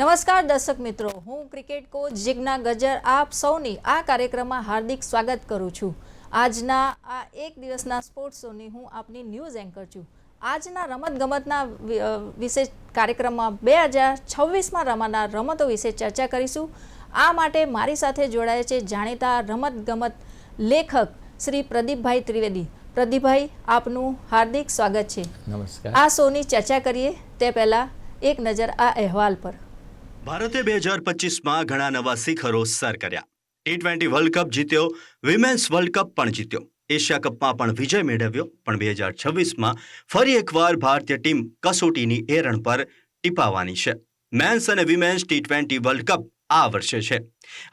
નમસ્કાર દર્શક મિત્રો હું ક્રિકેટ કોચ જિજ્ઞા ગજર. આપ સૌની આ કાર્યક્રમમાં હાર્દિક સ્વાગત કરું છું. આજના આ એક દિવસના સ્પોર્ટ્સ શોની હું આપની ન્યૂઝ એન્કર છું. આજના રમતગમતના વિશે કાર્યક્રમમાં બે હજાર છવ્વીસમાં રમાનાર રમતો વિશે ચર્ચા કરીશું. આ માટે મારી સાથે જોડાયા છે જાણીતા રમતગમત લેખક શ્રી પ્રદીપભાઈ ત્રિવેદી. પ્રદીપભાઈ આપનું હાર્દિક સ્વાગત છે. નમસ્કાર. આ શોની ચર્ચા કરીએ તે પહેલાં એક નજર આ અહેવાલ પર. ભારતે બે હજાર પચીસમાં ઘણા નવા શિખરો સર કર્યા. ટી ટ્વેન્ટી વર્લ્ડ કપ જીત્યો, વિમેન્સ વર્લ્ડ કપ પણ જીત્યો. એશિયા કપમાં પણ વિજય મેળવ્યો, પણ બે હજાર છવ્વીસમાં ફરી એકવાર ભારતીય ટીમ કસોટીની એરણ પર ટીપાવાની છે. મેન્સ અને women's T twenty World Cup આ વર્ષે છે.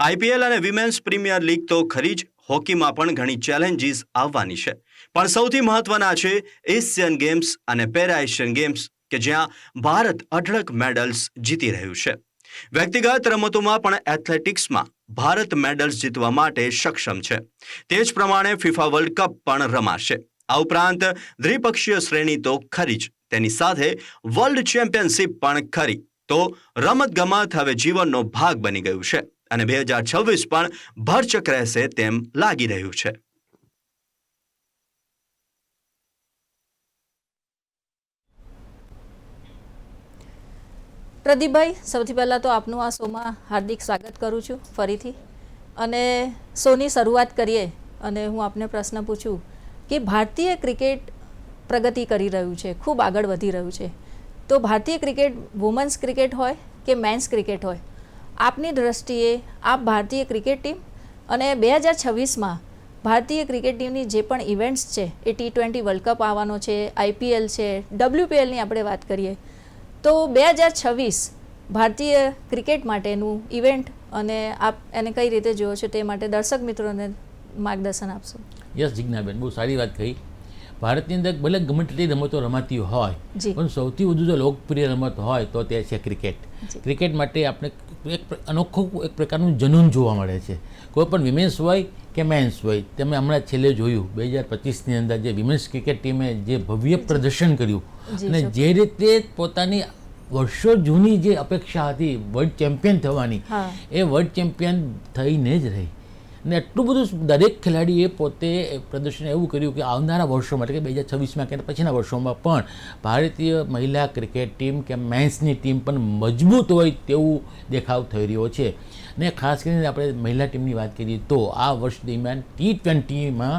આઈપીએલ અને વિમેન્સ પ્રીમિયર લીગ તો ખરી જ, હોકીમાં પણ ઘણી ચેલેન્જીસ આવવાની છે. પણ સૌથી મહત્વના છે એશિયન ગેમ્સ અને પેરા એશિયન ગેમ્સ, કે જ્યાં ભારત અઢળક મેડલ્સ જીતી રહ્યું છે. વ્યક્તિગત રમતોમાં પણ એથ્લેટિક્સમાં ભારત મેડલ્સ જીતવા માટે સક્ષમ છે. તે જ પ્રમાણે ફિફા વર્લ્ડ કપ પણ રમાશે. આ ઉપરાંત દ્વિપક્ષીય શ્રેણી તો ખરી જ, તેની સાથે વર્લ્ડ ચેમ્પિયનશિપ પણ ખરી. તો રમતગમત હવે જીવનનો ભાગ બની ગયું છે અને બે હજાર છવ્વીસ પણ ભરચક રહેશે તેમ લાગી રહ્યું છે. પ્રદીપભાઈ, સૌથી પહેલાં તો આપનું આ શોમાં હાર્દિક સ્વાગત કરું છું ફરીથી. અને શોની શરૂઆત કરીએ અને હું આપને પ્રશ્ન પૂછું કે ભારતીય ક્રિકેટ પ્રગતિ કરી રહ્યું છે, ખૂબ આગળ વધી રહ્યું છે. તો ભારતીય ક્રિકેટ વુમન્સ ક્રિકેટ હોય કે મેન્સ ક્રિકેટ હોય? આપની દ્રષ્ટિએ આપ ભારતીય ક્રિકેટ ટીમ અને બે હજાર છવ્વીસમાં ભારતીય ક્રિકેટ ટીમની જે પણ ઇવેન્ટ્સ છે, એ ટી ટ્વેન્ટી વર્લ્ડ કપ આવવાનો છે આઈપીએલ છે ડબલ્યુપીએલની આપણે વાત કરીએ તો બે હજાર છવ્વીસ ભારતીય ક્રિકેટ માટેનું ઇવેન્ટ અને આપ એને કઈ રીતે જુઓ છો તે માટે દર્શક મિત્રોને માર્ગદર્શન આપશો. યસ જિજ્ઞાબેન બહુ સારી વાત કહી. ભારતની અંદર ભલે ગમે તેટલી રમતો રમાતી હોય. પણ સૌથી વધુ જો લોકપ્રિય રમત હોય તો તે છે ક્રિકેટ. ક્રિકેટ માટે આપણે એક અનોખું એક પ્રકારનું જનૂન જોવા મળે છે. કોઈ પણ વિમેન્સ હોય કે મેન્સ હોય તમે હમણાં છેલ્લે જોયું બે હજાર પચીસની અંદર જે વિમેન્સ ક્રિકેટ ટીમે જે ભવ્ય પ્રદર્શન કર્યું અને જે રીતે પોતાની વર્ષો જૂની જે અપેક્ષા હતી વર્લ્ડ ચેમ્પિયન થવાની એ વર્લ્ડ ચેમ્પિયન થઈને જ રહી. અને એટલું બધું દરેક ખેલાડીએ પોતે પ્રદર્શન એવું કર્યું કે આવનારા વર્ષોમાં, એટલે કે બે હજાર છવ્વીસમાં કે પછીના વર્ષોમાં પણ ભારતીય મહિલા ક્રિકેટ ટીમ કે મેન્સની ટીમ પણ મજબૂત હોય તેવું દેખાવ થઈ રહ્યો છે. ને ખાસ કરીને આપણે મહિલા ટીમની વાત કરીએ તો આ વર્ષ દરમિયાન ટી ટ્વેન્ટીમાં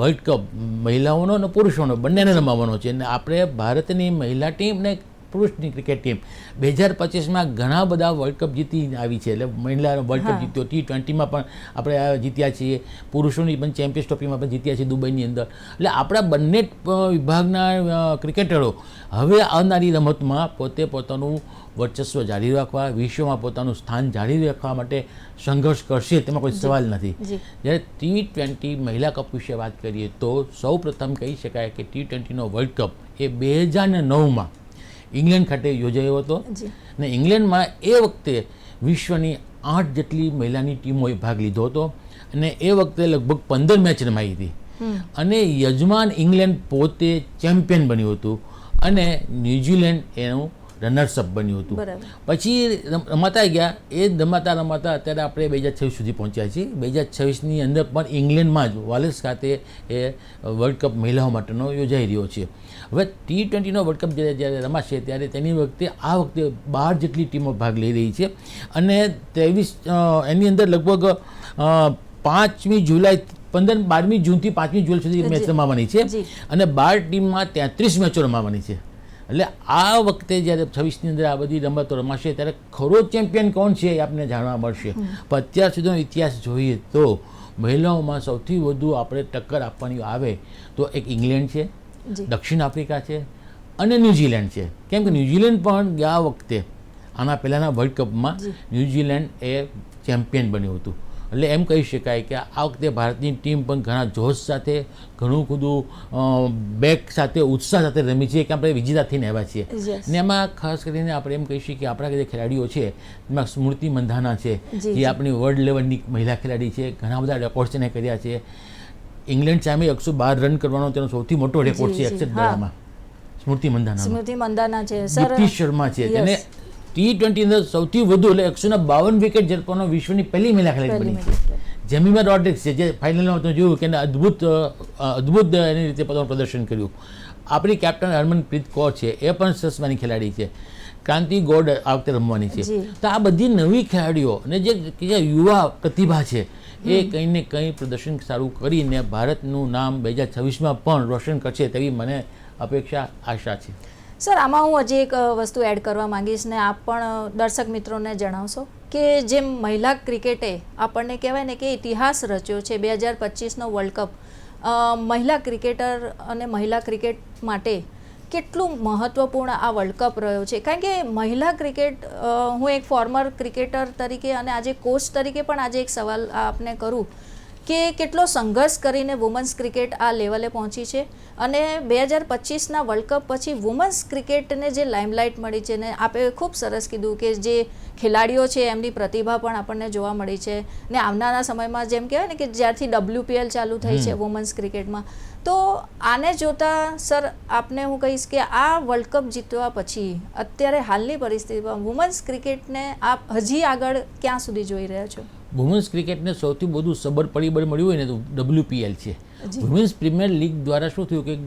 વર્લ્ડ કપ, મહિલાઓનો અને પુરુષોનો બંનેને રમાવાનો છે. અને આપણે ભારતની મહિલા ટીમ ને પુરુષની ક્રિકેટ ટીમ. બે હજાર પચીસમાં ઘણા બધા વર્લ્ડ કપ જીતી આવી છે. એટલે મહિલાનો વર્લ્ડ કપ. જીત્યો. ટી ટ્વેન્ટીમાં પણ આપણે જીત્યા છીએ. પુરુષોની પણ ચેમ્પિયન્સ ટ્રોફીમાં પણ જીત્યા છીએ દુબઈની અંદર. એટલે આપણા બંને વિભાગના ક્રિકેટરો હવે આવનારી રમતમાં પોતે પોતાનું વર્ચસ્વ જાળવી રાખવા વિશ્વમાં પોતાનું સ્થાન જાળવી રાખવા માટે સંઘર્ષ કરશે તેમાં કોઈ સવાલ નથી. જ્યારે ટી ટ્વેન્ટી મહિલા કપ વિશે વાત કરીએ તો સૌ પ્રથમ કહી શકાય કે ટી ટ્વેન્ટીનો વર્લ્ડ કપ એ બે હજાર નવમાં ઇંગ્લેન્ડ ખાતે યોજાયો હતો. અને ઇંગ્લેન્ડમાં એ વખતે વિશ્વની આઠ જેટલી મહિલાની ટીમોએ ભાગ લીધો હતો અને એ વખતે લગભગ પંદર મેચ રમાઈ હતી. અને યજમાન ઇંગ્લેન્ડ પોતે ચેમ્પિયન બન્યું હતું અને ન્યૂઝીલેન્ડ એનું રનર્સઅપ બન્યું હતું. પછી રમ- રમાતા ગયા. એ રમાતા રમાતા અત્યારે આપણે બે હજાર છવ્વીસ સુધી પહોંચ્યા છીએ. બે હજાર છવ્વીસની અંદર પણ ઇંગ્લેન્ડમાં જ વાલેસ ખાતે એ વર્લ્ડ કપ મહિલાઓ માટેનો યોજાઈ રહ્યો છે. હવે ટી ટ્વેન્ટીનો વર્લ્ડ કપ જ્યારે જ્યારે રમાશે ત્યારે તેની વખતે આ વખતે બાર જેટલી ટીમો ભાગ લઈ રહી છે. અને ત્રેવીસ એની અંદર લગભગ પાંચમી જુલાઈ પંદર બારમી જૂનથી પાંચમી જુલાઈ સુધી મેચ રમાવાની છે અને બાર ટીમમાં તેત્રીસ મેચો રમાવાની છે. એટલે આ વખતે જ્યારે છવ્વીસની અંદર આ બધી રમતો રમાશે ત્યારે ખરો ચેમ્પિયન કોણ છે એ આપણને જાણવા મળશે. પણ અત્યાર સુધીનો ઇતિહાસ જોઈએ તો મહિલાઓમાં સૌથી વધુ આપણે ટક્કર આપવાની આવે તો એક ઇંગ્લેન્ડ છે. દક્ષિણ આફ્રિકા છે અને ન્યૂઝીલેન્ડ છે. કેમ કે ન્યૂઝીલેન્ડ પણ ગયા વખતે આના પહેલાંના વર્લ્ડ કપમાં ન્યૂઝીલેન્ડ એ ચેમ્પિયન બન્યું હતું. એટલે એમ કહી શકાય કે આ વખતે ભારતની ટીમ પણ ઘણા જોશ સાથે ઘણું બધું બેક સાથે ઉત્સાહ સાથે રમી છે કે આપણે વિજેતા થઈને આવ્યા છીએ. ને એમાં ખાસ કરીને આપણે એમ કહી શકીએ કે આપણા જે ખેલાડીઓ છે એમાં સ્મૃતિ મંધાના છે જે આપણી વર્લ્ડ લેવલની મહિલા ખેલાડી છે ઘણા બધા રેકોર્ડ્સ એને કર્યા છે. ઇંગ્લેન્ડ સામે એકસો બાર રન કરવાનો તેનો સૌથી મોટો રેકોર્ડ છે હા. દડામાં સ્મૃતિ મંદાના સ્મૃતિ મંદાના છે દીપ્તિ શર્મા છે. તેને ટી ટ્વેન્ટી અંદર સૌથી વધુ એટલે એકસો ને બાવન વિકેટ ઝડપવાનો વિશ્વની પહેલી મહિલા ખેલાડી બની. છે જેમીમા રોડ્રિક્સ છે જે ફાઇનલમાં તમે જોયું કે એને અદ્ભુત અદ્ભુત એની રીતે પોતાનું પ્રદર્શન કર્યું. આપણી કેપ્ટન હરમનપ્રીત કૌર છે એ પણ સસમાની ખેલાડી છે. ક્રાંતિ ગોડ આ વખતે રમવાની છે. તો આ બધી નવી ખેલાડીઓ અને જે યુવા પ્રતિભા છે એ કંઈ ને કંઈ પ્રદર્શન સારું કરીને ભારતનું નામ બે હજાર છવ્વીસમાં પણ રોશન કરશે તેવી મને અપેક્ષા, આશા છે. સર, આમાં હું હજી એક વસ્તુ એડ કરવા માંગીશ ને આપ પણ દર્શક મિત્રોને જણાવશો કે જેમ મહિલા ક્રિકેટે આપણને કહેવાય ને કે ઇતિહાસ રચ્યો છે બે હજાર પચીસનો વર્લ્ડ કપ મહિલા ક્રિકેટર અને મહિલા ક્રિકેટ માટે કેટલું મહત્વપૂર્ણ આ વર્લ્ડ કપ રહ્યો છે? કારણ કે મહિલા ક્રિકેટ હું એક ફોર્મર ક્રિકેટર તરીકે અને આજે કોચ તરીકે પણ આજે એક સવાલ આપને કરું. કે કેટલો સંઘર્ષ કરીને વુમન્સ ક્રિકેટ આ લેવલે પહોંચી છે? અને બે હજાર પચીસના વર્લ્ડ કપ પછી વુમન્સ ક્રિકેટને જે લાઇમલાઇટ મળી છે ને આપે ખૂબ સરસ કીધું કે જે ખેલાડીઓ છે એમની પ્રતિભા પણ આપણને જોવા મળી છે. ને આવનારા સમયમાં જેમ કહેવાય ને કે જ્યારથી ડબલ્યુપીએલ ચાલુ થઈ છે વુમન્સ ક્રિકેટમાં તો આને જોતા સર આપને હું કહીશ કે આ વર્લ્ડ કપ જીતવા પછી અત્યારે હાલની પરિસ્થિતિમાં વુમન્સ ક્રિકેટને આપ હજી આગળ ક્યાં સુધી જોઈ રહ્યા છો? વુમન્સ ક્રિકેટને સૌથી વધુ સબર પરિબળ મળ્યું હોય ને તો ડબલ્યુપીએલ છે. વુમન્સ પ્રીમિયર લીગ દ્વારા શું થયું કે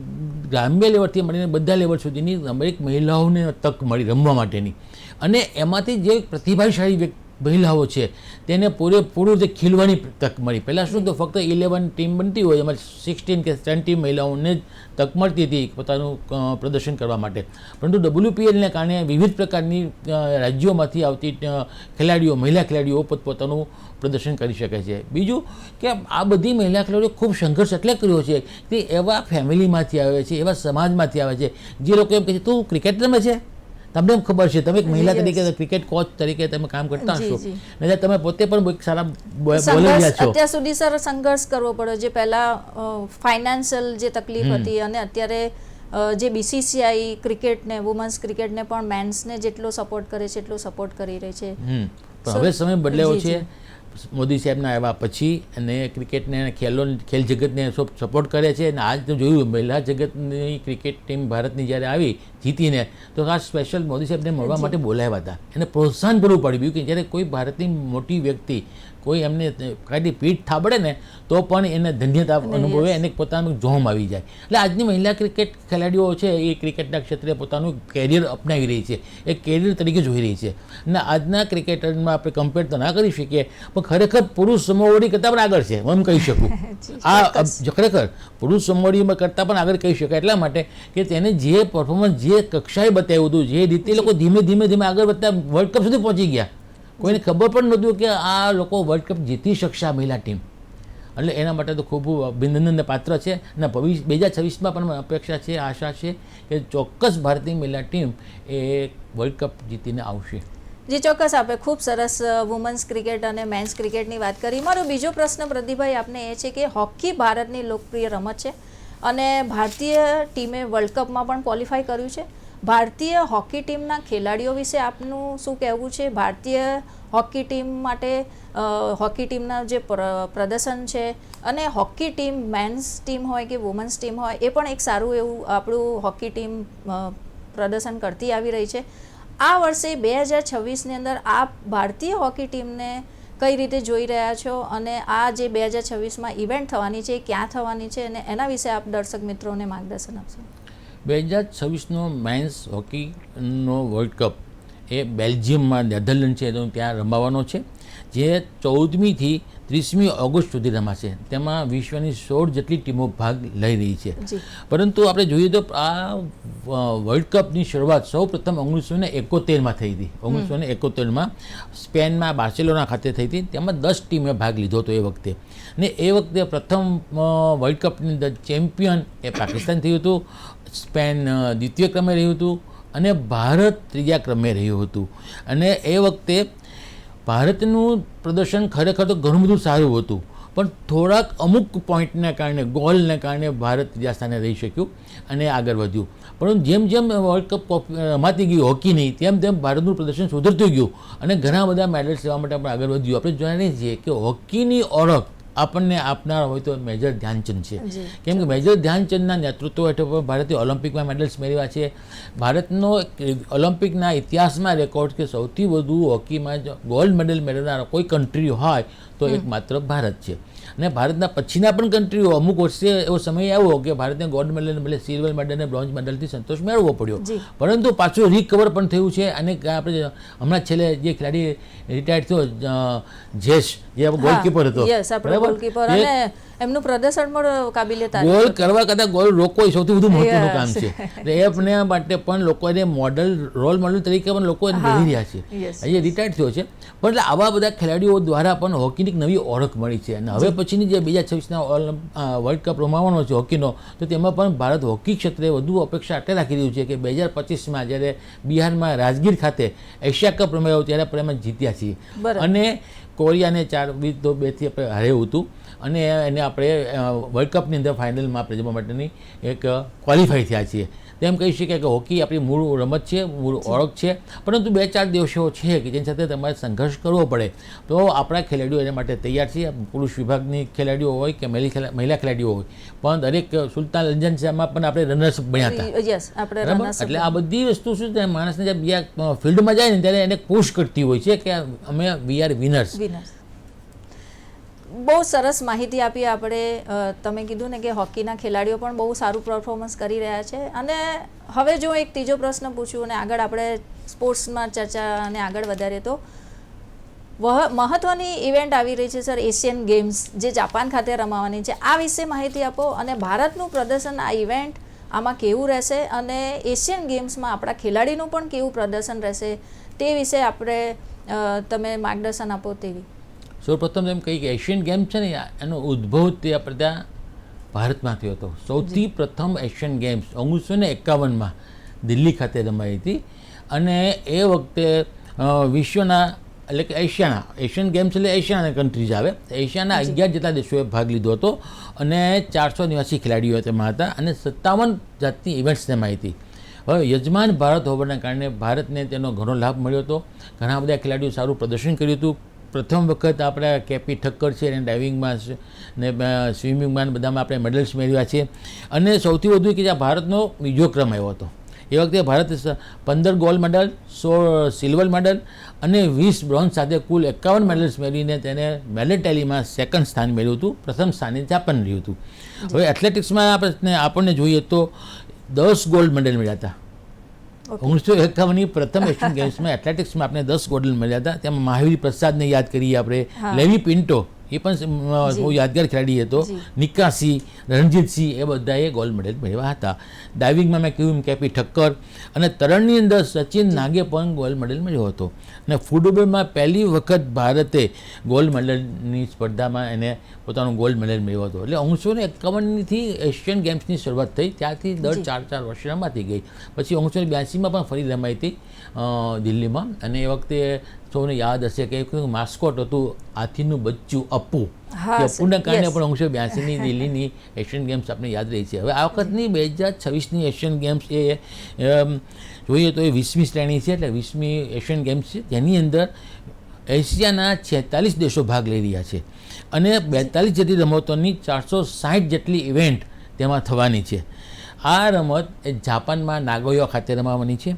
ગ્રામ્ય લેવલથી મળીને બધા લેવલ સુધીની દરેક મહિલાઓને તક મળી રમવા માટેની અને એમાંથી જે પ્રતિભાશાળી વ્યક્તિ મહિલાઓ છે, તેને પૂરેપૂરું જે ખીલવાની તક મળી. પહેલાં શું તો ફક્ત ઇલેવન ટીમ બનતી હોય, એમાં સિક્સટીન કે સેવન્ટીન મહિલાઓને જ તક મળતી હતી પોતાનું પ્રદર્શન કરવા માટે. પરંતુ ડબલ્યુપીએલને કારણે વિવિધ પ્રકારની રાજ્યોમાંથી આવતી ખેલાડીઓ, મહિલા ખેલાડીઓ પોતપોતાનું પ્રદર્શન કરી શકે છે. બીજું કે આ બધી મહિલા ખેલાડીઓ ખૂબ સંઘર્ષ એટલે કર્યો છે કે એવા ફેમિલીમાંથી આવે છે, એવા સમાજમાંથી આવે છે, જે લોકો એમ કહે છે, તું ક્રિકેટ રમે છે? તમને ખબર છે તમે એક મહિલા તરીકે ક્રિકેટ કોચ તરીકે તમે કામ કરતા હશો. જી. તમે પોતે પણ એક સારા બોલર છો. અત્યાર સુધી સર સંઘર્ષ કરવો પડ્યો. જે પહેલા ફાઇનાન્શિયલ જે તકલીફ હતી અને અત્યારે જે બીસીસીઆઈ ક્રિકેટને વુમન્સ ક્રિકેટને પણ મેન્સને જેટલો સપોર્ટ કરે છે એટલો સપોર્ટ કરી રહી છે. હવે સમય બદલાયો છે. મોદી સાહેબના આવ્યા પછી અને ક્રિકેટને ખેલો ખેલ જગતને સપોર્ટ કરે છે અને આજ તો જોયું મહિલા જગતની ક્રિકેટ ટીમ ભારતની જ્યારે આવી જીતીને તો ખાસ સ્પેશિયલ મોદી સાહેબને મળવા માટે બોલાવ્યા હતા. એને પ્રોત્સાહન પૂરું પડ્યું કે જ્યારે કોઈ ભારતની મોટી વ્યક્તિ કોઈ એમને કાંઈ પીઠ થાબડે ને તો પણ એને ધન્યતા અનુભવે એને પોતાનું જોમ આવી જાય. એટલે આજની મહિલા ક્રિકેટ ખેલાડીઓ છે એ ક્રિકેટના ક્ષેત્રે પોતાનું કેરિયર અપનાવી રહી છે. એ કેરિયર તરીકે જોઈ રહી છે. અને આજના ક્રિકેટરમાં આપણે કમ્પેર તો ના કરી શકીએ પણ ખરેખર પુરુષ સમોવડી કરતાં પણ આગળ છે. હું એમ કહી શકું. આ. ખરેખર પુરુષ સમોવડીમાં કરતાં પણ આગળ કહી શકાય. એટલા માટે કે તેને જે પરફોર્મન્સ જે કક્ષાએ બતાવ્યું હતું જે રીતે લોકો ધીમે ધીમે ધીમે આગળ વધતા વર્લ્ડ કપ સુધી પહોંચી ગયા. કોઈને ખબર પણ નહોતું કે આ લોકો વર્લ્ડ કપ જીતી શકશે મહિલા ટીમ એટલે એના માટે તો ખૂબ અભિનંદનને પાત્ર છે. અને ભવિષ્ય, બે હજાર છવ્વીસમાં પણ અપેક્ષા છે, આશા છે કે ચોક્કસ ભારતીય મહિલા ટીમ એ વર્લ્ડ કપ જીતીને આવશે. જી, ચોક્કસ આપે. ખૂબ સરસ વુમન્સ ક્રિકેટ અને મેન્સ ક્રિકેટની વાત કરી. મારો બીજો પ્રશ્ન પ્રદીપભાઈ, આપને એ છે કે હોકી ભારતની લોકપ્રિય રમત છે અને ભારતીય ટીમે વર્લ્ડ કપમાં પણ ક્વોલિફાય કર્યું છે. ભારતીય હોકી ટીમના ખેલાડીઓ વિશે આપનું શું કહેવું છે? ભારતીય હોકી ટીમ માટે હોકી ટીમના જે પ્ર- પ્રદર્શન છે અને હોકી ટીમ, મેન્સ ટીમ હોય કે વુમન્સ ટીમ હોય, એ પણ એક સારું એવું આપણું હોકી ટીમ પ્રદર્શન કરતી આવી રહી છે. આ વર્ષે બે હજાર છવ્વીસની અંદર આપ ભારતીય હોકી ટીમને કઈ રીતે જોઈ રહ્યા છો? અને આ જે બે હજાર છવ્વીસમાં ઇવેન્ટ થવાની છે એ ક્યાં થવાની છે? અને એના વિશે આપ દર્શક મિત્રોને માર્ગદર્શન આપશો. બે હજાર છવ્વીસનો મેન્સ હોકીનો વર્લ્ડ કપ એ બેલ્જિયમમાં નેધરલેન્ડ છે તો ત્યાં રમાવાનો છે જે ચૌદમીથી ત્રીસમી ઓગસ્ટ સુધી રમાશે. તેમાં વિશ્વની સોળ જેટલી ટીમો ભાગ લઈ રહી છે. પરંતુ આપણે જોઈએ તો આ વર્લ્ડ કપની શરૂઆત સૌ પ્રથમ ઓગણીસો ને એકોતેરમાં થઈ હતી. ઓગણીસો ને એકોતેરમાં સ્પેનમાં બાર્સેલોના ખાતે થઈ હતી. તેમાં દસ ટીમે ભાગ લીધો હતો એ વખતે. ને એ વખતે પ્રથમ વર્લ્ડ કપની અંદર ચેમ્પિયન એ પાકિસ્તાન થયું હતું. સ્પેન દ્વિતીય ક્રમે રહ્યું હતું અને ભારત ત્રીજા ક્રમે રહ્યું હતું. અને એ વખતે ભારતનું પ્રદર્શન ખરેખર તો ઘણું બધું સારું હતું, પણ થોડાક અમુક પોઈન્ટને કારણે, ગોલને કારણે ભારત ત્રીજા સ્થાને રહી શક્યું અને આગળ વધ્યું. પરંતુ જેમ જેમ વર્લ્ડ કપ રમાતી ગયું હોકીની તેમ તેમ ભારતનું પ્રદર્શન સુધરતું ગયું અને ઘણા બધા મેડલ્સ લેવા માટે આપણે આગળ વધ્યું. આપણે જાણીએ છીએ કે હોકીની ઓળખ આપણને આપનાર હોય તો મેજર ધ્યાનચંદ છે. કેમ કે મેજર ધ્યાનચંદના નેતૃત્વ હેઠળ પણ ભારતે ઓલિમ્પિકમાં મેડલ્સ મેળવ્યા છે. ભારતનો ઓલિમ્પિકના ઇતિહાસમાં રેકોર્ડ કે સૌથી વધુ હોકીમાં જો ગોલ્ડ મેડલ મેળવનાર કોઈ કન્ટ્રી હોય તો એક માત્ર ભારત છે. અને ભારતના પછીના પણ કન્ટ્રીઓ અમુક વર્ષે એવો સમય આવ્યો કે ભારતને ગોલ્ડ મેડલ મળે સિલ્વર મેડલ અને બ્રોન્ઝ મેડલથી સંતોષ મેળવવો પડ્યો. પરંતુ પાછું રિકવર પણ થયું છે અને આપણે હમણાં છેલ્લે જે ખેલાડી રિટાયર્ડ થયો જેશ જે ગોલકીપર હતો. બરાબર? અને એમનું પ્રદર્શન પણ કાબિલિયત ગોલ કરવા કરતાં ગોલ રોકવો એ સૌથી વધુ મહત્વનું કામ છે. એટલે એમને માટે પણ લોકો એને મોડલ રોલ મોડલ તરીકે પણ લોકો એને મળી રહ્યા છે. અહીંયા રિટાયર્ડ થયો છે. પણ એટલે આવા બધા ખેલાડીઓ દ્વારા પણ હોકીની એક નવી ઓળખ મળી છે. અને હવે પછીની જે બીજા છવ્વીસના વર્લ્ડ કપ રમાવાનો છે હોકીનો તો તેમાં પણ ભારત હોકી ક્ષેત્રે વધુ અપેક્ષા એટલે રાખી રહ્યું છે કે બે હજાર પચીસમાં જ્યારે બિહારમાં રાજગીર ખાતે એશિયા કપ રમાયો ત્યારે આપણે એમાં જીત્યા છીએ. અને કોરિયાને ચાર બી તો બેથી આપણે હાર્યું હતું. અને એને આપણે વર્લ્ડ કપની અંદર ફાઇનલમાં આપણે જવા માટેની એક ક્વોલિફાઈ થયા છીએ. તેમ કહી શકાય કે હોકી આપણી મૂળ રમત છે મૂળ ઓળખ છે. પરંતુ બે ચાર દિવસો છે કે જેની સાથે તમારે સંઘર્ષ કરવો પડે તો આપણા ખેલાડીઓ એના માટે તૈયાર છે. પુરુષ વિભાગની ખેલાડીઓ હોય કે મહિલા ખેલાડીઓ હોય. પણ દરેક સુલતાન લંજન શાહમાં પણ આપણે રનર્સ બન્યા હતા. એટલે આ બધી વસ્તુ શું છે? માણસને જ્યારે બીજા ફિલ્ડમાં જાય ને ત્યારે એને પુશ કરતી હોય છે કે અમે વી આર વિનર્સ વિનર્સ બહુ સરસ માહિતી આપી આપણે તમે કીધું ને કે હોકીના ખેલાડીઓ પણ બહુ સારું પરફોર્મન્સ કરી રહ્યા છે. અને હવે જો એક ત્રીજો પ્રશ્ન પૂછું અને આગળ આપણે સ્પોર્ટ્સમાં ચર્ચા અને આગળ વધારીએ તો મહત્વની ઇવેન્ટ આવી રહી છે સર એશિયન ગેમ્સ જે જાપાન ખાતે રમાવાની છે. આ વિશે માહિતી આપો અને ભારતનું પ્રદર્શન આ ઇવેન્ટ આમાં કેવું રહેશે અને એશિયન ગેમ્સમાં આપણા ખેલાડીનું પણ કેવું પ્રદર્શન રહેશે તે વિશે આપણે તમે માર્ગદર્શન આપો તેવી. સૌપ્રથમ એમ કહી કે એશિયન ગેમ છે ને એનો ઉદ્ભવ તે આપણે ત્યાં ભારતમાં થયો હતો. સૌથી પ્રથમ એશિયન ગેમ્સ ઓગણીસો ને એકાવનમાં દિલ્હી ખાતે રમાઈ હતી અને એ વખતે વિશ્વના એટલે કે એશિયાના એશિયન ગેમ્સ એટલે એશિયાના કન્ટ્રીઝ આવે. એશિયાના અગિયાર જેટલા દેશોએ ભાગ લીધો હતો અને ચારસો નિવાસી ખેલાડીઓ તેમાં હતા અને સત્તાવન જાતની ઇવેન્ટ્સ તેમાં હતી. હવે યજમાન ભારત હોવાના કારણે ભારતને તેનો ઘણો લાભ મળ્યો હતો. ઘણા બધા ખેલાડીઓ સારું પ્રદર્શન કર્યું હતું. પ્રથમ વખત આપણા કેપી ઠક્કર છે એને ડાઇવિંગમાં ને સ્વિમિંગમાં બધામાં આપણે મેડલ્સ મેળવ્યા છે અને સૌથી વધુ કે જ્યાં ભારતનો બીજો ક્રમ આવ્યો હતો. એ વખતે ભારત પંદર ગોલ્ડ મેડલ સોળ સિલ્વર મેડલ અને વીસ બ્રોન્ઝ સાથે કુલ એકાવન મેડલ્સ મેળવીને તેને મેડલ ટેલીમાં સેકન્ડ સ્થાન મેળવ્યું હતું. પ્રથમ સ્થાને જાપાન રહ્યું હતું. હવે એથ્લેટિક્સમાં આપણે આપણને જોઈએ તો દસ ગોલ્ડ મેડલ મળ્યા હતા. ઓગણીસો એકાવનની પ્રથમ એશિયન ગેમ્સમાં એથ્લેટિક્સમાં આપણે દસ ગોલ્ડ મળ્યા હતા. તેમાં મહાવીર પ્રસાદને યાદ કરીએ આપણે. લેવી પિન્ટો. એ પણ બહુ યાદગાર ખેલાડી હતો. નિકાસી રણજીતસિંહ એ બધાએ ગોલ્ડ મેડલ મેળવ્યા હતા. ડાઇવિંગમાં મેં કહ્યું કેપી ઠક્કર અને તરણની અંદર સચિન નાગે પણ ગોલ્ડ મેડલ મેળવ્યો હતો. અને ફૂટબોલમાં પહેલી વખત ભારતે ગોલ્ડ મેડલની સ્પર્ધામાં એને પોતાનું ગોલ્ડ મેડલ મેળવ્યો હતો. એટલે ઓગણીસો ને એકાવનથી એશિયન ગેમ્સની શરૂઆત થઈ ત્યારથી દર ચાર ચાર વર્ષ રમાતી ગઈ. પછી ઓગણીસો ને બ્યાસીમાં પણ ફરી રમાઈ હતી દિલ્હીમાં. અને એ વખતે સૌને યાદ હશે કે એક માસ્કોટ હતું હાથીનું બચ્ચું અપ્પુ. અપુના કારણે પણ ઓગણીસો બ્યાસીની દિલ્હીની એશિયન ગેમ્સ આપણે યાદ રહી છે. હવે આ વખતની બે હજાર છવ્વીસની એશિયન ગેમ્સ એ જોઈએ તો એ વીસમી શ્રેણી છે એટલે વીસમી એશિયન ગેમ્સ છે. તેની અંદર એશિયાના છેતાલીસ દેશો ભાગ લઈ રહ્યા છે. અને બેતાલીસ જેટલી રમતોની ચારસો સાઠ જેટલી ઇવેન્ટ તેમાં થવાની છે. આ રમત એ જાપાનમાં નાગોયો ખાતે રમાવાની છે.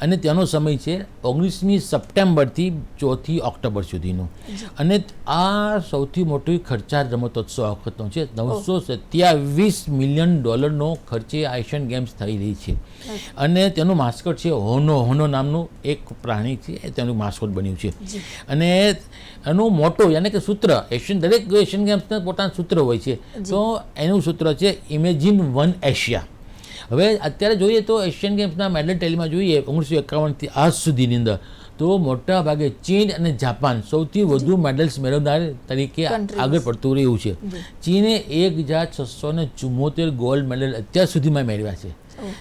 અને તેનો સમય છે ઓગણીસમી સપ્ટેમ્બરથી ચોથી ઓક્ટોબર સુધીનો. અને આ સૌથી મોટી ખર્ચાળ રમતોત્સવ વખતનો છે. નવસો સત્યાવીસ મિલિયન ડોલરનો ખર્ચે આ એશિયન ગેમ્સ થઈ રહી છે. અને તેનું માસ્કોટ છે હોનો. હોનો નામનું એક પ્રાણી છે એ તેનું માસ્કોટ બન્યું છે. અને એનું મોટો યાને કે સૂત્ર એશિયન દરેક એશિયન ગેમ્સના પોતાનું સૂત્ર હોય છે. તો એનું સૂત્ર છે ઇમેજિન વન એશિયા. હવે અત્યારે જોઈએ તો એશિયન ગેમ્સના મેડલ ટેલીમાં જોઈએ ઓગણીસો એકાવનથી આજ સુધીની અંદર તો મોટા ભાગે ચીન અને જાપાન સૌથી વધુ મેડલ્સ મેળવનાર તરીકે આગળ પડતું રહ્યું છે. ચીને એક હજાર છસો ને ચુમ્મોતેર ગોલ્ડ મેડલ અત્યાર સુધીમાં મેળવ્યા છે.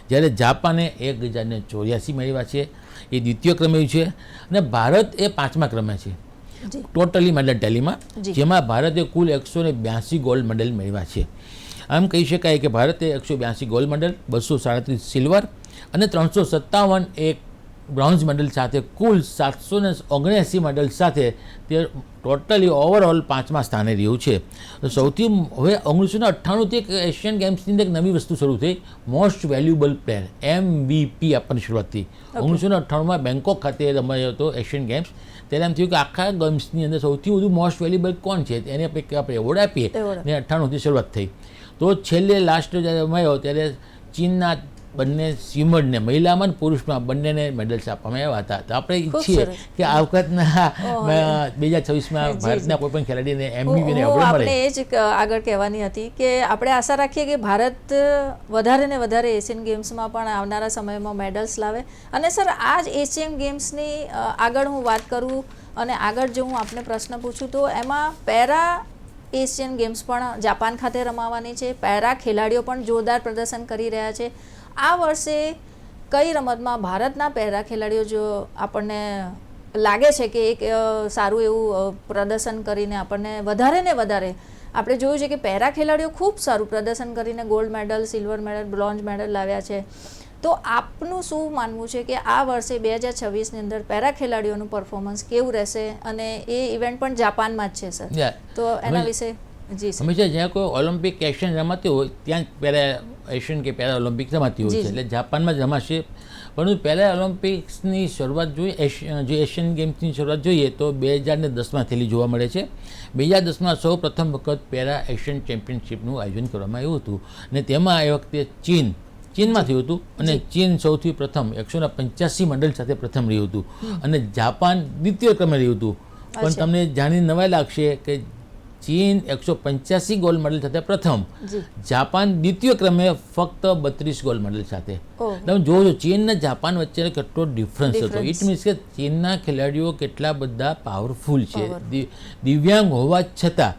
જ્યારે જાપાને એક હજારને ચોર્યાસી મેળવ્યા છે. એ દ્વિતીય ક્રમે છે અને ભારત એ પાંચમા ક્રમે છે. ટોટલી મેડલ ટેલીમાં જેમાં ભારતે કુલ એકસો ને બ્યાસી ગોલ્ડ મેડલ મેળવ્યા છે. આમ કહી શકાય કે ભારતે એકસો બ્યાસી ગોલ્ડ મેડલ બસો સાડત્રીસ સિલ્વર અને ત્રણસો સત્તાવન એક બ્રોન્ઝ મેડલ સાથે કુલ સાતસો ને ઓગણએંસી મેડલ સાથે તે ટોટલી ઓવરઓલ પાંચમા સ્થાને રહ્યું છે. તો સૌથી હવે ઓગણીસો ને અઠ્ઠાણુંથી એક એશિયન ગેમ્સની એક નવી વસ્તુ શરૂ થઈ મોસ્ટ વેલ્યુબલ પ્લેયર એમવીપી આપવાની શરૂઆત થઈ. ઓગણીસો ને અઠ્ઠાણુંમાં બેંકોક ખાતે રમાયો હતો એશિયન ગેમ્સ. ત્યારે એમ થયું કે આખા ગેમ્સની અંદર સૌથી વધુ મોસ્ટ વેલ્યુબલ કોણ છે? એને આપણે આપણે એવોર્ડ આપીએ અને અઠ્ઠાણુંથી શરૂઆત થઈ. તો છેલ્લે લાસ્ટ જ્યારે મળ્યો ત્યારે ચીનના બંને સિમડને મહિલામાં અને પુરુષમાં બંનેને મેડલ્સ આપવામાં આવ્યા હતા. તો આપણે ઈચ્છીએ કે આ વખતના બે હજાર છવ્વીસમાં ભારતના કોઈ પણ ખેલાડીને હું એમબીપીને આપણે એ જ આગળ કહેવાની હતી કે આપણે આશા રાખીએ કે ભારત વધારે ને વધારે એશિયન ગેમ્સમાં પણ આવનારા સમયમાં મેડલ્સ લાવે. અને સર આ જ એશિયન ગેમ્સની આગળ હું વાત કરું અને આગળ જો હું આપને પ્રશ્ન પૂછું તો એમાં પેરા એશિયન ગેમ્સ પણ જાપાન ખાતે રમાવાની છે. પેરા ખેલાડીઓ પણ જોરદાર પ્રદર્શન કરી રહ્યા છે. આ વર્ષે કઈ રમતમાં ભારતના પેરા ખેલાડીઓ જો આપણને લાગે છે કે એક સારું એવું પ્રદર્શન કરીને આપણને વધારે ને વધારે આપણે જોયું છે કે પેરા ખેલાડીઓ ખૂબ સારું પ્રદર્શન કરીને gold medal silver medal bronze medal લાવ્યા છે. તો આપનું શું માનવું છે કે આ વર્ષે બે હજાર છવ્વીસની અંદર પેરા ખેલાડીઓનું પરફોર્મન્સ કેવું રહેશે? અને એ ઇવેન્ટ પણ જાપાનમાં જ છે સર તો એના વિશે જી હંમેશા જ્યાં કોઈ ઓલિમ્પિક એશિયન રમાતી હોય ત્યાં પહેલાં પેરા એશિયન કે પેરા ઓલિમ્પિક રમાતી હોય છે. એટલે જાપાનમાં જ રમાશે. પરંતુ પહેલાં ઓલિમ્પિક્સની શરૂઆત જોઈએ એશિયન જો એશિયન ગેમ્સની શરૂઆત જોઈએ તો બે હજાર ને દસમાં થયેલી જોવા મળે છે. બે હજાર દસમાં સૌ પ્રથમ વખત પેરા એશિયન ચેમ્પિયનશિપનું આયોજન કરવામાં આવ્યું હતું. અને તેમાં એ વખતે ચીન ચીનમાં થયું હતું અને ચીન સૌથી પ્રથમ એકસો ને પંચ્યાસી મંડળ સાથે પ્રથમ રહ્યું હતું. અને જાપાન દ્વિતીય ક્રમે રહ્યું હતું. પણ તમને જાણીને નવાઈ લાગશે કે ચીન એકસો પંચ્યાસી ગોલ્ડ મેડલ સાથે પ્રથમ જાપાન દ્વિતીય ક્રમે ફક્ત બત્રીસ ગોલ્ડ મેડલ સાથે. તમે જોવો છો ચીન અને જાપાન વચ્ચે કેટલો ડિફરન્સ હતો. ઇટ મીન્સ કે ચીનના ખેલાડીઓ કેટલા બધા પાવરફુલ છે. દિવ્યાંગ હોવા છતાં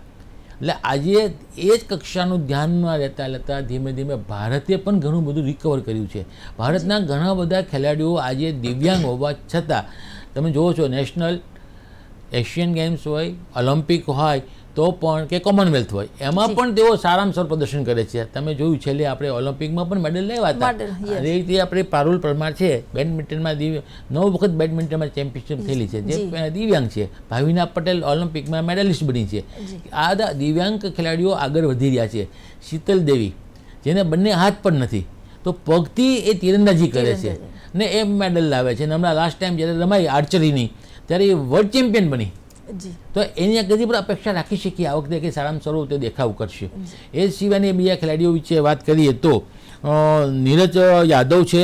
એટલે આજે એ જ કક્ષાનું ધ્યાનમાં લેતા લેતા ધીમે ધીમે ભારતે પણ ઘણું બધું રિકવર કર્યું છે. ભારતના ઘણા બધા ખેલાડીઓ આજે દિવ્યાંગ હોવા છતાં, તમે જુઓ છો નેશનલ એશિયન ગેમ્સ હોય ઓલિમ્પિક હોય તો પણ કે કોમનવેલ્થ હોય. એમાં પણ તેઓ સારામાં સારું પ્રદર્શન કરે છે. તમે જોયું છેલ્લે આપણે ઓલિમ્પિકમાં પણ મેડલ લેવા હતા. એ રીતે આપણે પારુલ પરમાર છે બેડમિન્ટનમાં દિવ્ય નવ વખત બેડમિન્ટનમાં ચેમ્પિયનશિપ થયેલી છે. જે દિવ્યાંગ છે. ભાવિના પટેલ ઓલિમ્પિકમાં મેડલિસ્ટ બની છે. આ દિવ્યાંગ ખેલાડીઓ આગળ વધી રહ્યા છે. શીતલ દેવી જેને બંને હાથ પણ નથી તો પગથી એ તીરંદાજી કરે છે ને એ મેડલ લાવે છે. અને હમણાં લાસ્ટ ટાઈમ જ્યારે રમાઈ આર્ચરીની ત્યારે એ વર્લ્ડ ચેમ્પિયન બની. તો એની આગળથી પણ અપેક્ષા રાખી શકીએ. આ વખતે કે સારામાં સારું તે દેખાવ કરશે. એ સિવાયની બીજા ખેલાડીઓ વિશે વાત કરીએ તો નીરજ યાદવ છે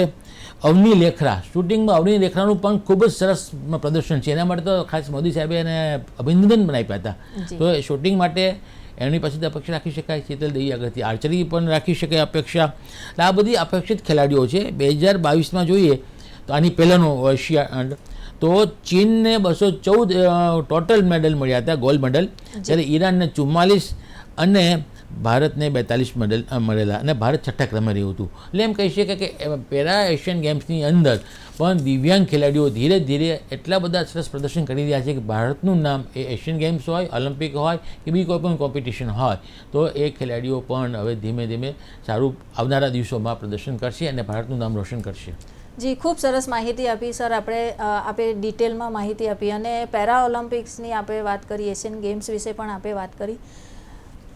અવની લેખરા. શૂટિંગમાં અવની લેખરાનું પણ ખૂબ જ સરસ પ્રદર્શન છે. એના માટે તો ખાસ મોદી સાહેબે એને અભિનંદન પણ આપ્યા હતા તો શૂટિંગ માટે એની પાસેથી અપેક્ષા રાખી શકાય. શીતલ દેવી આગળથી આર્ચરી પણ રાખી શકાય અપેક્ષા. આ બધી અપેક્ષિત ખેલાડીઓ છે. બે હજાર બાવીસમાં જોઈએ તો આની પહેલાંનો એશિયા તો ચીનને બસો ચૌદ ટોટલ મેડલ મળ્યા હતા ગોલ્ડ મેડલ. જ્યારે ઈરાનને ચુમ્માલીસ અને ભારતને બેતાલીસ મેડલ મળેલા. અને ભારત છઠ્ઠા ક્રમે રહ્યું હતું. એટલે એમ કહી શકાય કે પેરા એશિયન ગેમ્સની અંદર પણ દિવ્યાંગ ખેલાડીઓ ધીરે ધીરે એટલા બધા સરસ પ્રદર્શન કરી રહ્યા છે કે ભારતનું નામ એ એશિયન ગેમ્સ હોય ઓલિમ્પિક હોય કે બીજી કોઈ પણ કોમ્પિટિશન હોય તો એ ખેલાડીઓ પણ હવે ધીમે ધીમે સારું આવનારા દિવસોમાં પ્રદર્શન કરશે અને ભારતનું નામ રોશન કરશે. જી, ખૂબ સરસ માહિતી આપી, સર. આપણે આપણે આપે ડિટેલમાં માહિતી આપી અને પેરા ઓલિમ્પિક્સની આપણે વાત કરી, એશિયન ગેમ્સ વિશે પણ આપણે વાત કરી.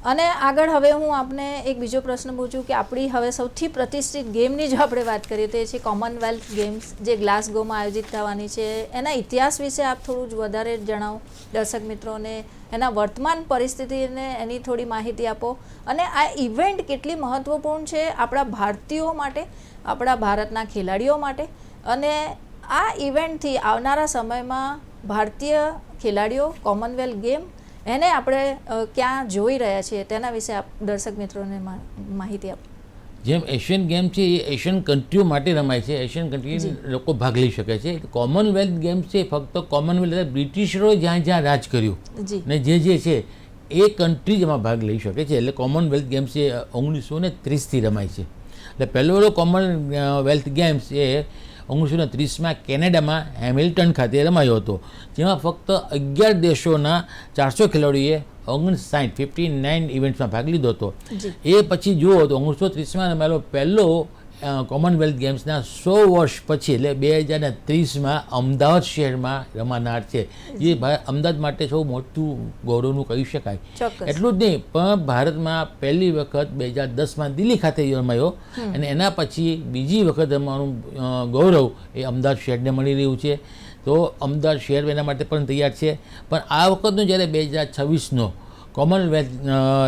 અને આગળ હવે હું આપને એક બીજો પ્રશ્ન પૂછું કે આપણી હવે સૌથી પ્રતિષ્ઠિત ગેમની જો આપણે વાત કરીએ તો એ છે કોમનવેલ્થ ગેમ્સ જે ગ્લાસગોમાં આયોજિત થવાની છે. એના ઇતિહાસ વિશે આપ થોડું જ વધારે જણાવો, દર્શક મિત્રોને. એના વર્તમાન પરિસ્થિતિને એની થોડી માહિતી આપો. અને આ ઇવેન્ટ કેટલી મહત્ત્વપૂર્ણ છે આપણા ભારતીયો માટે? આપણા ભારતના ખેલાડીઓ માટે. અને આ ઇવેન્ટથી આવનારા સમયમાં ભારતીય ખેલાડીઓ કોમનવેલ્થ ગેમ એને આપણે ક્યાં જોઈ રહ્યા છીએ તેના વિશે આપ દર્શક મિત્રોને માહિતી આપો. જેમ એશિયન ગેમ છે એ એશિયન કન્ટ્રીઓ માટે રમાય છે. એશિયન કન્ટ્રી લોકો ભાગ લઈ શકે છે. કોમનવેલ્થ ગેમ્સ છે ફક્ત કોમનવેલ્થ બ્રિટિશરોએ જ્યાં જ્યાં રાજ કર્યું ને જે જે છે એ કન્ટ્રી જ એમાં ભાગ લઈ શકે છે. એટલે કોમનવેલ્થ ગેમ્સ એ ઓગણીસો ને ત્રીસથી રમાય છે. એટલે પહેલો પહેલો કોમનવેલ્થ ગેમ્સ એ ઓગણીસો ને ત્રીસમાં કેનેડામાં હેમિલ્ટન ખાતે રમાયો હતો. જેમાં ફક્ત અગિયાર દેશોના ચારસો ખેલાડીઓએ ઓગણસાઠ ફિફ્ટી નાઇન ઇવેન્ટ્સમાં ભાગ લીધો હતો. એ પછી જુઓ તો ઓગણીસો ત્રીસમાં રમાયેલો પહેલો કોમનવેલ્થ ગેમ્સના સો વર્ષ પછી એટલે બે હજાર ને ત્રીસમાં અમદાવાદ શહેરમાં રમાનાર છે. જે અમદાવાદ માટે સૌ મોટું ગૌરવનું કહી શકાય. એટલું જ નહીં પણ ભારતમાં પહેલી વખત બે હજાર દસમાં દિલ્હી ખાતે રમાયો. અને એના પછી બીજી વખત રમવાનું ગૌરવ એ અમદાવાદ શહેરને મળી રહ્યું છે. તો અમદાવાદ શહેર એના માટે પણ તૈયાર છે. પણ આ વખતનો જ્યારે બે હજાર છવ્વીસનો કોમનવેલ્થ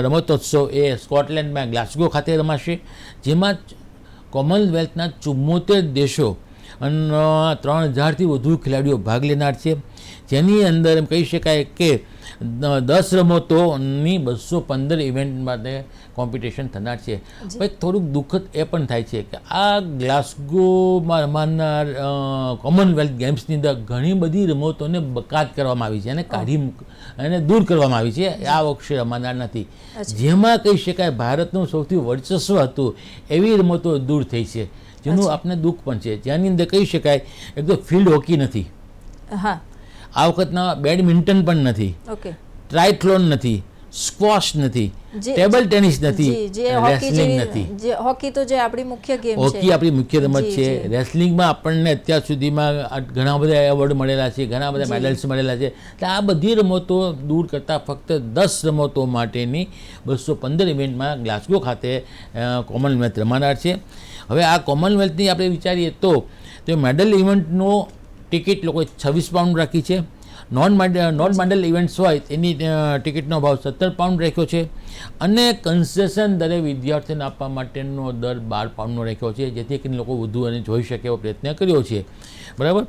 રમતોત્સવ એ સ્કોટલેન્ડમાં ગ્લાસ્ગો ખાતે રમાશે જેમાં કોમનવેલ્થના ચુમ્મોતેર દેશો અને ત્રણ હજારથી વધુ ખેલાડીઓ ભાગ લેનાર છે. જેની અંદર એમ કહી શકાય કે દસ રમતોની બસો પંદર ઇવેન્ટ માટે કોમ્પિટિશન થનાર છે. પણ થોડુંક દુઃખદ એ પણ થાય છે કે આ ગ્લાસ્ગોમાં રમાનાર કોમનવેલ્થ ગેમ્સની અંદર ઘણી બધી રમતોને બકાત કરવામાં આવી છે અને કાઢી અને દૂર કરવામાં આવી છે. આ વખતે રમાનાર નથી. જેમાં કહી શકાય ભારતનું સૌથી વર્ચસ્વ હતું એવી રમતો દૂર થઈ છે જેનું આપણને દુઃખ પણ છે. જેની અંદર કહી શકાય એક તો ફિલ્ડ હોકી નથી. હા. આ વખતના બેડમિન્ટન પણ નથી. ઓકે. ટ્રાયથ્લોન નથી. સ્ક્વોશ નથી. ટેબલ ટેનિસ નથી. રેસલિંગ નથી. જે હોકી તો જે આપણી મુખ્ય ગેમ છે. હોકી આપણી મુખ્ય રમત છે. રેસલિંગમાં આપણને અત્યાર સુધીમાં ઘણા બધા એવોર્ડ મળેલા છે ઘણા બધા મેડલ્સ મળેલા છે. તો આ બધી રમતો દૂર કરતાં ફક્ત દસ રમતો માટેની બસો પંદર ઇવેન્ટમાં ગ્લાસ્ગો ખાતે કોમનવેલ્થ રમાનાર છે. હવે આ કોમનવેલ્થની આપણે વિચારીએ તો તે મેડલ ઇવેન્ટનો ટિકિટ લોકોએ છવ્વીસ પાઉન્ડ રાખી છે. નોન નોન મેડલ ઇવેન્ટ્સ હોય એની ટિકિટનો ભાવ સત્તર પાઉન્ડ રાખ્યો છે. અને કન્સેશન દરે વિદ્યાર્થીઓને આપવા માટેનો દર બાર પાઉન્ડનો રાખ્યો છે જેથી કરીને લોકો વધુ અને જોઈ શકે એવો પ્રયત્ન કર્યો છે. બરાબર?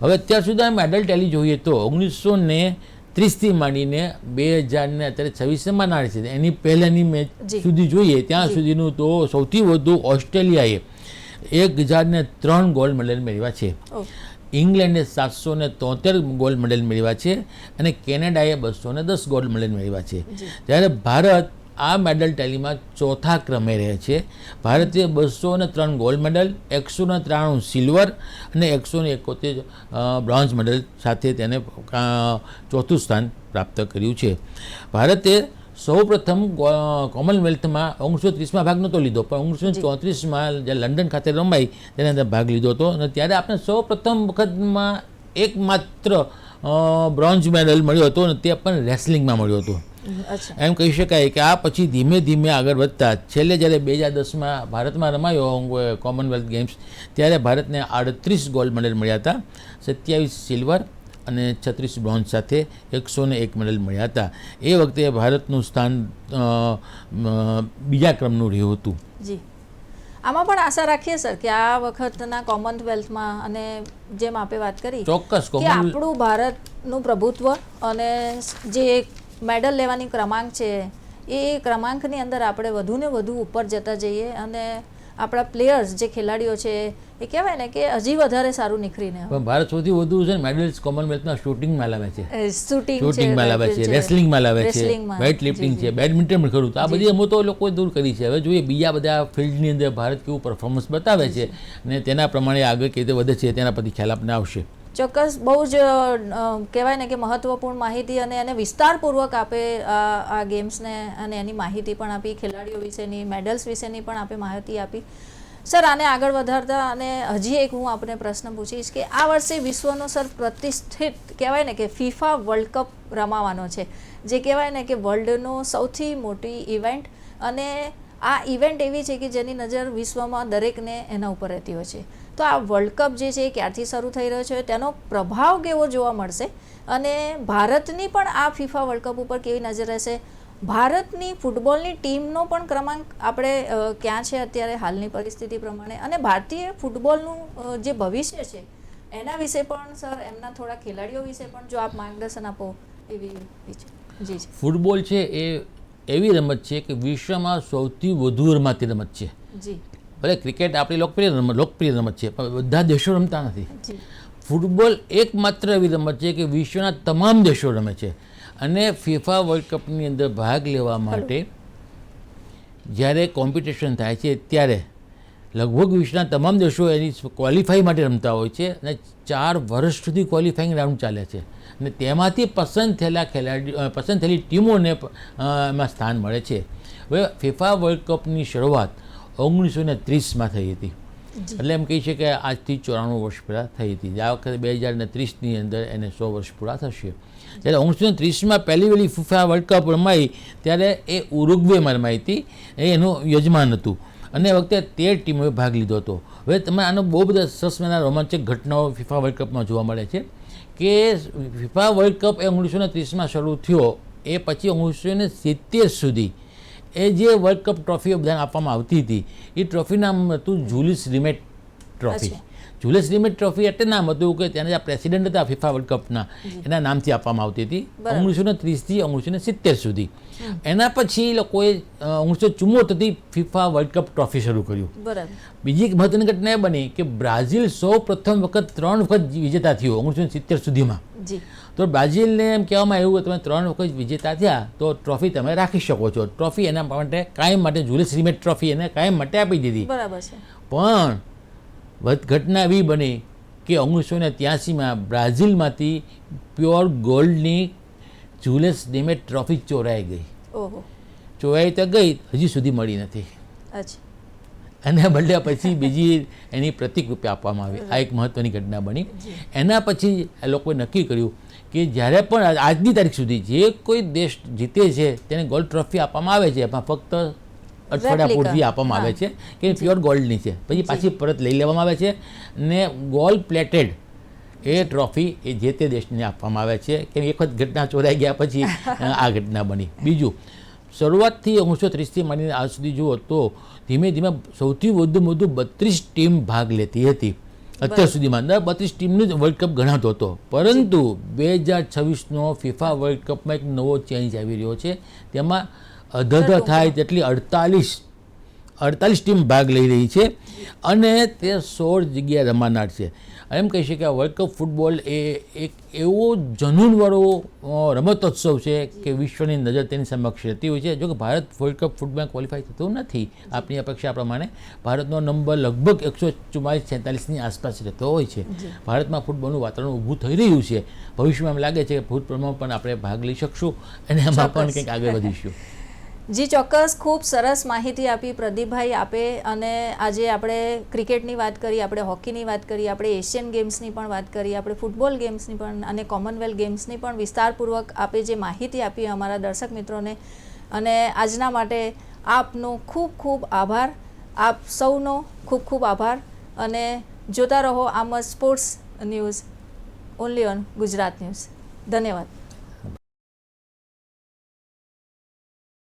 હવે અત્યાર સુધી અમે મેડલ ટેલી જોઈએ તો ઓગણીસો ને ત્રીસથી માંડીને બે હજારને અત્યારે છવ્વીસમાં માનાર છે. એની પહેલાંની મેચ સુધી જોઈએ ત્યાં સુધીનું તો સૌથી વધુ ઓસ્ટ્રેલિયાએ એક હજારને ત્રણ ગોલ્ડ મેડલ મેળવ્યા છે. ઇંગ્લેન્ડે સાતસો ને તોતેર ગોલ્ડ મેડલ મેળવ્યા છે અને કેનેડાએ બસો ને દસ ગોલ્ડ મેડલ મેળવ્યા છે. જ્યારે ભારત આ મેડલ ટેલીમાં ચોથા ક્રમે રહે છે. ભારતે બસો ને ત્રણ ગોલ્ડ મેડલ એકસો ને ત્રાણું સિલ્વર અને એકસો ને એકોતેર બ્રોન્ઝ મેડલ સાથે તેને ચોથું સ્થાન પ્રાપ્ત કર્યું છે. ભારતે સૌપ્રથમ કોમનવેલ્થમાં ઓગણીસો ત્રીસમાં ભાગ નહોતો લીધો પણ ઓગણીસો ચોત્રીસમાં જે લંડન ખાતે રમાઈ તેની અંદર ભાગ લીધો હતો. અને ત્યારે આપણે સૌ પ્રથમ વખતમાં એકમાત્ર બ્રોન્ઝ મેડલ મળ્યો હતો અને તે પણ રેસલિંગમાં મળ્યો હતો. એમ કહી શકાય કે આ પછી ધીમે ધીમે આગળ વધતા છેલ્લે જ્યારે બે હજાર દસમાં ભારતમાં રમાયો કોમનવેલ્થ ગેમ્સ ત્યારે ભારતને આડત્રીસ ગોલ્ડ મેડલ મળ્યા હતા સત્યાવીસ સિલ્વર અને છત્રીસ બ્રોન્ઝ સાથે એકસો ને એક મેડલ મળ્યા હતા. એ વખતે ભારતનું સ્થાન બીજા ક્રમનું રહ્યું હતું. જી. આમાં પણ આશા રાખીએ સર કે આ વખતના કોમનવેલ્થમાં અને જેમ આપે વાત કરી ચોક્કસ કે આપણું ભારતનું પ્રભુત્વ અને જે મેડલ લેવાની ક્રમાંક છે એ ક્રમાંકની અંદર આપણે વધુ ને વધુ ઉપર જતા જઈએ અને આપણા પ્લેયર્સ જે ખેલાડીઓ છે એ કહેવાય ને કે હજી વધારે સારું નીકળીને પણ ભારત સૌથી વધુ છે ને મેડલ્સ કોમનવેલ્થમાં શૂટિંગમાં લાવે છે. શૂટિંગ શૂટિંગમાં લાવે છે રેસલિંગમાં લાવે છે. વેઇટ લિફ્ટિંગ છે બેડમિન્ટન પણ ખરું તો આ બધી રમતો લોકોએ દૂર કરી છે. હવે જોઈએ બીજા બધા ફિલ્ડની અંદર ભારત કેવું પરફોર્મન્સ બતાવે છે અને તેના પ્રમાણે આગળ કેવી રીતે વધે છે તેના પરથી ખ્યાલ આપને આવશે. ચોક્કસ બહુ જ કહેવાય ને કે મહત્વપૂર્ણ માહિતી અને એને વિસ્તારપૂર્વક આપે આ ગેમ્સને અને એની માહિતી પણ આપી, ખેલાડીઓ વિશેની, મેડલ્સ વિશેની પણ આપે માહિતી આપી. સર, આને આગળ વધારતા અને હજી એક હું આપને પ્રશ્ન પૂછીશ કે આ વર્ષે વિશ્વનો સર પ્રતિષ્ઠિત, કહેવાય ને કે ફિફા વર્લ્ડ કપ રમાવાનો છે. જે કહેવાય ને કે વર્લ્ડનો સૌથી મોટી ઇવેન્ટ અને આ ઇવેન્ટ એવી છે કે જેની નજર વિશ્વમાં દરેકને એના ઉપર રહેતી હોય છે. તો આ વર્લ્ડ કપ જે છે એ ક્યારથી શરૂ થઈ રહ્યો છે તેનો પ્રભાવ કેવો જોવા મળશે? અને ભારતની પણ આ ફિફા વર્લ્ડ કપ ઉપર કેવી નજર રહેશે? ભારતની ફૂટબોલની ટીમનો પણ ક્રમાંક આપણે ક્યાં છે અત્યારે હાલની પરિસ્થિતિ પ્રમાણે? અને ભારતીય ફૂટબોલનું જે ભવિષ્ય છે એના વિશે પણ સર એમના થોડા ખેલાડીઓ વિશે પણ જો આપ માર્ગદર્શન આપો એવી જી. ફૂટબોલ છે એ એવી રમત છે કે વિશ્વમાં સૌથી વધુ રમાતી રમત છે. જી. ભલે ક્રિકેટ આપણી લોકપ્રિય રમત લોકપ્રિય રમત છે પણ બધા દેશો રમતા નથી. ફૂટબોલ એકમાત્ર એવી રમત છે કે વિશ્વના તમામ દેશો રમે છે. અને ફિફા વર્લ્ડ કપની અંદર ભાગ લેવા માટે જ્યારે કોમ્પિટિશન થાય છે ત્યારે લગભગ વિશ્વના તમામ દેશો એની ક્વોલિફાઈ માટે રમતા હોય છે અને ચાર વર્ષ સુધી ક્વોલિફાઈંગ રાઉન્ડ ચાલે છે. અને તેમાંથી પસંદ થયેલા ખેલાડી પસંદ થયેલી ટીમોને એમાં સ્થાન મળે છે. હવે ફિફા વર્લ્ડ કપની શરૂઆત ઓગણીસો ને ત્રીસમાં થઈ હતી. એટલે એમ કહી છે કે આજથી ચોરાણું વર્ષ પહેલાં થઈ હતી. આ વખતે બે હજાર ને ત્રીસની અંદર એને સો વર્ષ પૂરા થશે. જ્યારે ઓગણીસો ને ત્રીસમાં પહેલી વહેલી ફિફા વર્લ્ડ કપ રમાઈ ત્યારે એ ઉરુગ્વેમાં રમાઈ હતી. એ એનું યજમાન હતું. અને એ વખતે તેર ટીમોએ ભાગ લીધો હતો. હવે તમે આનો બહુ બધા સરસ મજાના રોમાંચક ઘટનાઓ ફિફા વર્લ્ડ કપમાં જોવા મળે છે કે ફિફા વર્લ્ડ કપ એ ઓગણીસો ને ત્રીસમાં શરૂ થયો. એ પછી ઓગણીસો ને સિત્તેર સુધી એ જે વર્લ્ડ કપ ટ્રોફીઓ બધાને આપવામાં આવતી હતી એ ટ્રોફીનું નામ હતું Jules Rimet trophy. જુલિસ Rimet trophy એટલે નામ હતું કે તેના જે પ્રેસિડેન્ટ હતા ફિફા વર્લ્ડ કપના એના નામથી આપવામાં આવતી હતી. ઓગણીસો ને ત્રીસથી ઓગણીસો ને સિત્તેર સુધી. એના પછી લોકોએ ઓગણીસો ચુમ્મોતેરથી ફિફા વર્લ્ડ કપ ટ્રોફી શરૂ કર્યું. બીજી એક મહત્વની ઘટના એ બની કે બ્રાઝિલ સૌ પ્રથમ વખત ત્રણ વખત વિજેતા થયો ઓગણીસો સિત્તેર સુધીમાં. તો બ્રાઝિલને એમ કહેવામાં આવ્યું કે તમે ત્રણ વખત વિજેતા થયા તો ટ્રોફી તમે રાખી શકો છો. ટ્રોફી એના માટે કાયમ માટે જુલિસ રિમેટ ટ્રોફી એને કાયમ માટે આપી દીધી. બરાબર છે. પણ ઘટના એવી બની કે ઓગણીસો ને ત્યાસીમાં બ્રાઝિલમાંથી પ્યોર ગોલ્ડની જુલિસ રિમેટ ટ્રોફી ચોરાઈ ગઈ. ચોરાઈ તો ગઈ હજી સુધી મળી નથી. અચ્છા. અને મળ્યા પછી બીજી એની પ્રતિક રૂપે આપવામાં આવી. આ એક મહત્વની ઘટના બની. એના પછી એ લોકોએ નક્કી કર્યું કે જ્યારે પણ આજની તારીખ સુધી જે કોઈ દેશ જીતે છે તેને ગોલ્ડ ટ્રોફી આપવામાં આવે છે. એમાં ફક્ત અઠવાડિયા. પૂરતી આપવામાં આવે છે કે પ્યોર ગોલ્ડની છે. પછી પાછી પરત લઈ લેવામાં આવે છે ને ગોલ્ડ પ્લેટેડ એ ટ્રોફી એ જે તે દેશને આપવામાં આવે છે. કે એક વખત ઘટના ચોરાઈ ગયા પછી આ ઘટના બની. બીજું શરૂઆતથી ઓગણીસો ત્રીસથી માંડીને આજ સુધી જુઓ તો ધીમે ધીમે સૌથી વધુ વધુ બત્રીસ ટીમ ભાગ લેતી હતી. અત્યાર સુધીમાં અંદર બત્રીસ ટીમનું જ વર્લ્ડ કપ ગણાતો હતો. પરંતુ બે હજાર છવ્વીસનો ફિફા વર્લ્ડ કપમાં એક નવો ચેન્જ આવી રહ્યો છે. તેમાં અધધ. થાય તેટલી અડતાલીસ અડતાલીસ ટીમ ભાગ લઈ રહી છે. અને તે સોળ જગ્યાએ રમાનાર છે. એમ કહી શકીએ કે વર્લ્ડ કપ ફૂટબોલ એ એક એવો જનૂનવાળો રમતોત્સવ છે કે વિશ્વની નજર તેની સમક્ષ રહેતી હોય છે. જો કે Bharat World Cup football qualify થતું નથી. આપની અપેક્ષા પ્રમાણે ભારતનો નંબર લગભગ એકસો ચુમ્માલીસ છેતાલીસની આસપાસ રહેતો હોય છે. ભારતમાં ફૂટબોલનું વાતાવરણ ઊભું થઈ રહ્યું છે. ભવિષ્યમાં એમ લાગે છે કે ફૂટબોલમાં પણ આપણે ભાગ લઈ શકશું અને એમાં પણ કંઈક આગળ વધીશું. જી, ચોક્કસ. ખૂબ સરસ માહિતી આપી પ્રદીપભાઈ આપે અને આજે આપણે ક્રિકેટની વાત કરી, આપણે હોકીની વાત કરી, આપણે એશિયન ગેમ્સની પણ વાત કરી, આપણે ફૂટબોલ ગેમ્સની પણ અને કોમનવેલ્થ ગેમ્સની પણ વિસ્તારપૂર્વક આપે જે માહિતી આપી અમારા દર્શક મિત્રોને. અને આજના માટે આપનો ખૂબ ખૂબ આભાર. આપ સૌનો ખૂબ ખૂબ આભાર. અને જોતા રહો આમ sports news. Only on Gujarat news. ધન્યવાદ.